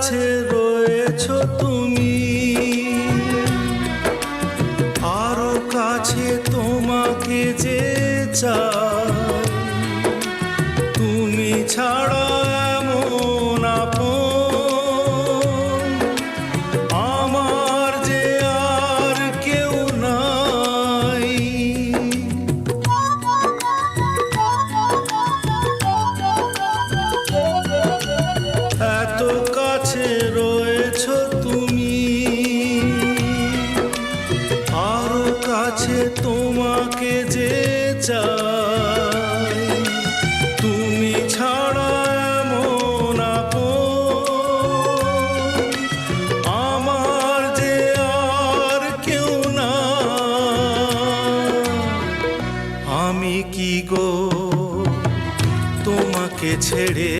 কাছে রয়েছ তুমি। আরও কাছে তোমাকে যে চা তুমি ছাড়া তোমাকে যে চাই। তুমি ছাড়া এমন আমার যে আর কেউ না আমি কি গো তোমাকে ছেড়ে